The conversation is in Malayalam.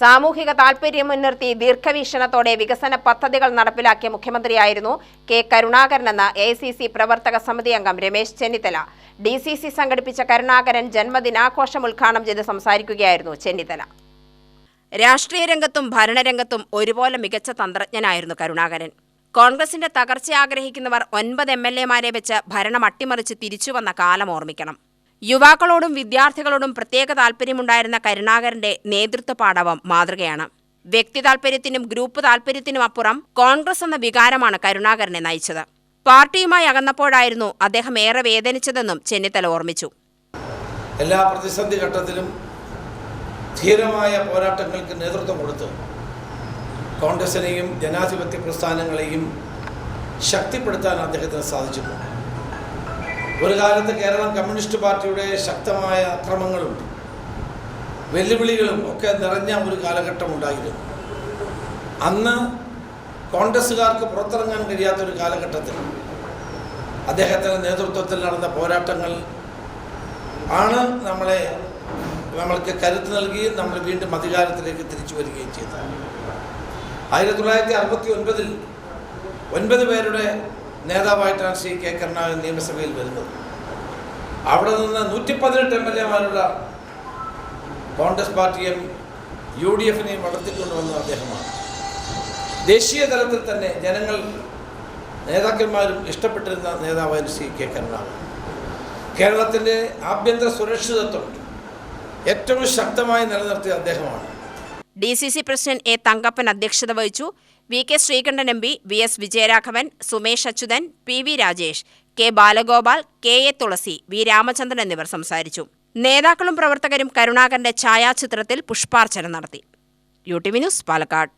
സാമൂഹിക താൽപര്യം മുൻനിർത്തി ദീർഘവീക്ഷണത്തോടെ വികസന പദ്ധതികൾ നടപ്പിലാക്കിയ മുഖ്യമന്ത്രിയായിരുന്നു കെ കരുണാകരനെന്ന് എ സി സി പ്രവർത്തക സമിതി അംഗം Ramesh Chennithala. D C C സംഘടിപ്പിച്ച കരുണാകരൻ ജന്മദിനാഘോഷം ഉദ്ഘാടനം ചെയ്ത് സംസാരിക്കുകയായിരുന്നു ചെന്നിത്തല. രാഷ്ട്രീയ രംഗത്തും ഭരണരംഗത്തും ഒരുപോലെ മികച്ച തന്ത്രജ്ഞനായിരുന്നു കരുണാകരൻ. കോൺഗ്രസിന്റെ തകർച്ച ആഗ്രഹിക്കുന്നവർ ഒൻപത് എം എൽ എമാരെ വെച്ച് ഭരണം അട്ടിമറിച്ച് തിരിച്ചുവന്ന കാലം ഓർമ്മിക്കണം. യുവാക്കളോടും വിദ്യാർത്ഥികളോടും പ്രത്യേക താൽപ്പര്യമുണ്ടായിരുന്ന കരുണാകരന്റെ നേതൃത്വ പാടവം മാതൃകയാണ്. വ്യക്തി താല്പര്യത്തിനും ഗ്രൂപ്പ് താൽപര്യത്തിനും അപ്പുറം കോൺഗ്രസ് എന്ന വികാരമാണ് കരുണാകരനെ നയിച്ചത്. പാർട്ടിയുമായി അകന്നപ്പോഴായിരുന്നു അദ്ദേഹം ഏറെ വേദനിച്ചതെന്നും ചെന്നിത്തല ഓർമ്മിച്ചു. എല്ലാ പ്രതിസന്ധി ഘട്ടത്തിലും ധീരമായ പോരാട്ടങ്ങൾക്ക് നേതൃത്വം കൊടുത്ത് കോൺഗ്രസിനെയും ജനാധിപത്യ പ്രസ്ഥാനങ്ങളെയും ശക്തിപ്പെടുത്താൻ അദ്ദേഹത്തിന് സാധിച്ചിട്ടുണ്ട്. ഒരു കാലത്ത് കേരളം കമ്മ്യൂണിസ്റ്റ് പാർട്ടിയുടെ ശക്തമായ അക്രമങ്ങളും വെല്ലുവിളികളും ഒക്കെ നിറഞ്ഞ ഒരു കാലഘട്ടം ഉണ്ടായിരുന്നു. അന്ന് കോൺഗ്രസ്സുകാർക്ക് പുറത്തിറങ്ങാൻ കഴിയാത്തൊരു കാലഘട്ടത്തിൽ അദ്ദേഹത്തിന്റെ നേതൃത്വത്തിൽ നടന്ന പോരാട്ടങ്ങൾ ആണ് നമ്മളെ നമ്മൾക്ക് കരുത്ത് നൽകുകയും നമ്മൾ വീണ്ടും അധികാരത്തിലേക്ക് തിരിച്ചു വരികയും ചെയ്തത്. ആയിരത്തി തൊള്ളായിരത്തി അറുപത്തി ഒൻപതിൽ ഒൻപത് പേരുടെ നേതാവായിട്ടാണ് ശ്രീ കെ കരുണാകരൻ നിയമസഭയിൽ വരുന്നത്. അവിടെ നിന്ന് നൂറ്റി പതിനെട്ട് എം എൽ എമാരുള്ള കോൺഗ്രസ് പാർട്ടിയും യു ഡി എഫിനെയും വളർത്തിക്കൊണ്ടുവന്ന അദ്ദേഹമാണ്. ദേശീയ തലത്തിൽ തന്നെ ജനങ്ങൾ നേതാക്കന്മാരും ഇഷ്ടപ്പെട്ടിരുന്ന നേതാവായിരുന്നു ശ്രീ കെ കരുണാകരൻ. കേരളത്തിന്റെ ആഭ്യന്തര സുരക്ഷിതത്വം ഏറ്റവും ശക്തമായി നിലനിർത്തിയ അദ്ദേഹമാണ്. D C C president A Thankappan അധ്യക്ഷത വഹിച്ചു. V K Sreekandan M P V S Vijayaraghavan Sumesh Achuthan P V Rajesh K Balagopal K A Thulasi V Ramachandran എന്നിവർ സംസാരിച്ചു. നേതാക്കളും പ്രവർത്തകരും കരുണാകരന്റെ ഛായാചിത്രത്തിൽ പുഷ്പാർച്ചന നടത്തി. U T V news Palakkad.